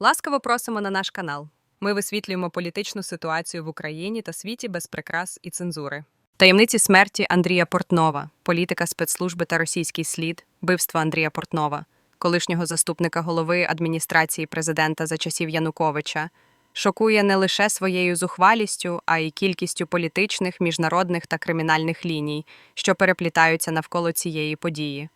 Ласкаво просимо на наш канал. Ми висвітлюємо політичну ситуацію в Україні та світі без прикрас і цензури. Таємниці смерті Андрія Портнова, політика спецслужби та російський слід, вбивство Андрія Портнова, колишнього заступника голови адміністрації президента за часів Януковича, шокує не лише своєю зухвалістю, а й кількістю політичних, міжнародних та кримінальних ліній, що переплітаються навколо цієї події.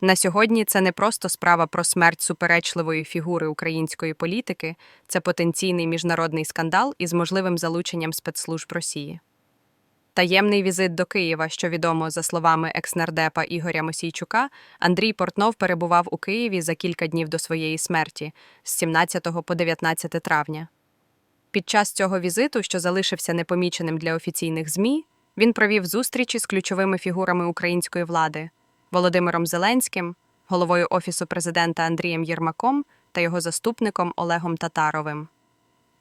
На сьогодні це не просто справа про смерть суперечливої фігури української політики, це потенційний міжнародний скандал із можливим залученням спецслужб Росії. Таємний візит до Києва, що відомо за словами екснардепа Ігоря Мосійчука, Андрій Портнов перебував у Києві за кілька днів до своєї смерті з 17 по 19 травня. Під час цього візиту, що залишився непоміченим для офіційних ЗМІ, він провів зустрічі з ключовими фігурами української влади Володимиром Зеленським, головою Офісу президента Андрієм Єрмаком та його заступником Олегом Татаровим.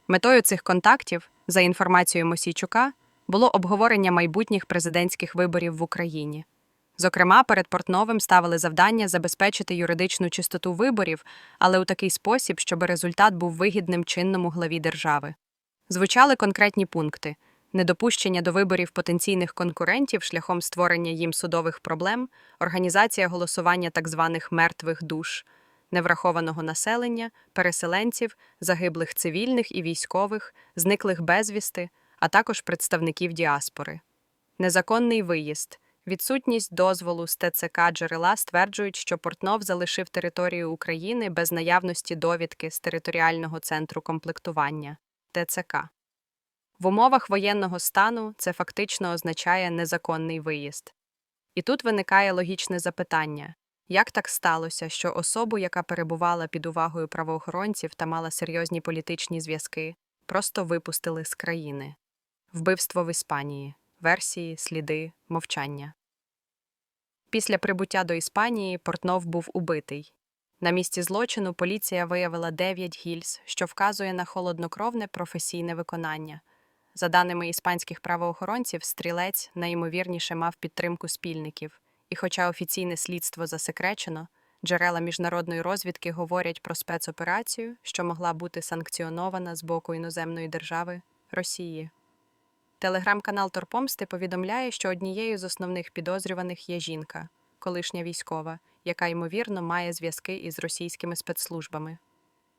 Метою цих контактів, за інформацією Мосійчука, було обговорення майбутніх президентських виборів в Україні. Зокрема, перед Портновим ставили завдання забезпечити юридичну чистоту виборів, але у такий спосіб, щоб результат був вигідним чинному главі держави. Звучали конкретні пункти недопущення до виборів потенційних конкурентів шляхом створення їм судових проблем, організація голосування так званих мертвих душ, неврахованого населення, переселенців, загиблих цивільних і військових, зниклих безвісти, а також представників діаспори. Незаконний виїзд. Відсутність дозволу з ТЦК джерела стверджують, що Портнов залишив територію України без наявності довідки з територіального центру комплектування ТЦК. В умовах воєнного стану це фактично означає незаконний виїзд. І тут виникає логічне запитання як так сталося, що особу, яка перебувала під увагою правоохоронців та мала серйозні політичні зв'язки, просто випустили з країни? Вбивство в Іспанії, версії, сліди, мовчання. Після прибуття до Іспанії Портнов був убитий. На місці злочину поліція виявила 9 гільз, що вказує на холоднокровне професійне виконання. За даними іспанських правоохоронців, стрілець найімовірніше мав підтримку спільників, і, хоча офіційне слідство засекречено, джерела міжнародної розвідки говорять про спецоперацію, що могла бути санкціонована з боку іноземної держави Росії. Телеграм-канал Торпомсти повідомляє, що однією з основних підозрюваних є жінка, колишня військова, яка ймовірно має зв'язки із російськими спецслужбами.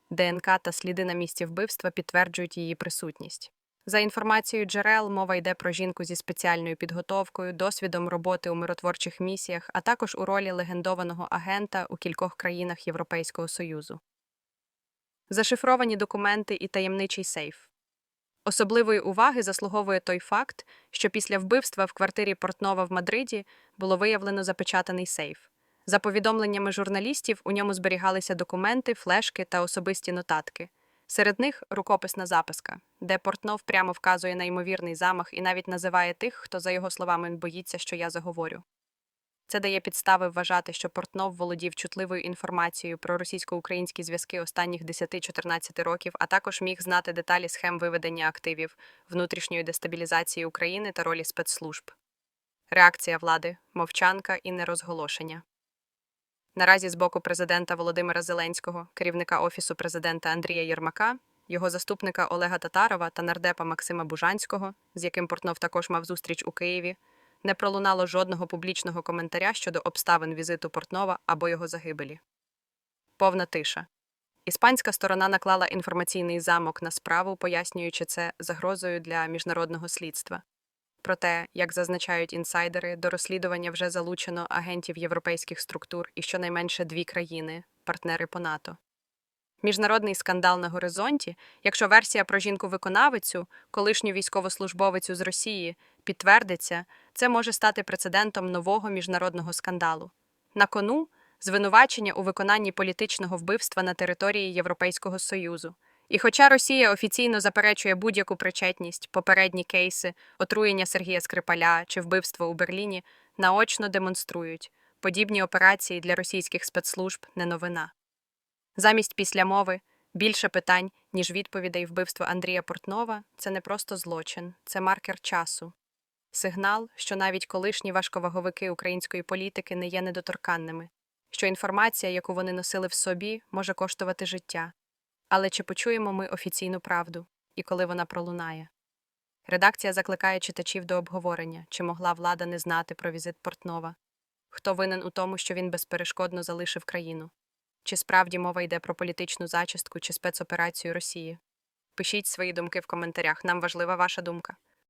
ДНК та сліди на місці вбивства підтверджують її присутність. За інформацією джерел, мова йде про жінку зі спеціальною підготовкою, досвідом роботи у миротворчих місіях, а також у ролі легендованого агента у кількох країнах Європейського Союзу. Зашифровані документи і таємничий сейф. Особливої уваги заслуговує той факт, що після вбивства в квартирі Портнова в Мадриді було виявлено запечатаний сейф. За повідомленнями журналістів, у ньому зберігалися документи, флешки та особисті нотатки. Серед них рукописна записка, де Портнов прямо вказує на ймовірний замах і навіть називає тих, хто, за його словами, боїться, що я заговорю. Це дає підстави вважати, що Портнов володів чутливою інформацією про російсько-українські зв'язки останніх 10-14 років, а також міг знати деталі схем виведення активів, внутрішньої дестабілізації України та ролі спецслужб. Реакція влади, мовчанка і нерозголошення. Наразі з боку президента Володимира Зеленського, керівника Офісу президента Андрія Єрмака, його заступника Олега Татарова та нардепа Максима Бужанського, з яким Портнов також мав зустріч у Києві, не пролунало жодного публічного коментаря щодо обставин візиту Портнова або його загибелі. Повна тиша. Іспанська сторона наклала інформаційний замок на справу, пояснюючи це загрозою для міжнародного слідства. Проте, як зазначають інсайдери, до розслідування вже залучено агентів європейських структур і щонайменше дві країни партнери по НАТО. Міжнародний скандал на горизонті, якщо версія про жінку-виконавицю, колишню військовослужбовицю з Росії, підтвердиться, це може стати прецедентом нового міжнародного скандалу. На кону звинувачення у виконанні політичного вбивства на території Європейського Союзу. І хоча Росія офіційно заперечує будь-яку причетність, попередні кейси, отруєння Сергія Скрипаля чи вбивство у Берліні наочно демонструють, подібні операції для російських спецслужб не новина. Замість післямови більше питань, ніж відповідей вбивства Андрія Портнова, це не просто злочин, це маркер часу. Сигнал, що навіть колишні важковаговики української політики не є недоторканними, що інформація, яку вони носили в собі, може коштувати життя. Але чи почуємо ми офіційну правду і коли вона пролунає? Редакція закликає читачів до обговорення, чи могла влада не знати про візит Портнова, хто винен у тому, що він безперешкодно залишив країну, чи справді мова йде про політичну зачистку чи спецоперацію Росії. Пишіть свої думки в коментарях. Нам важлива ваша думка.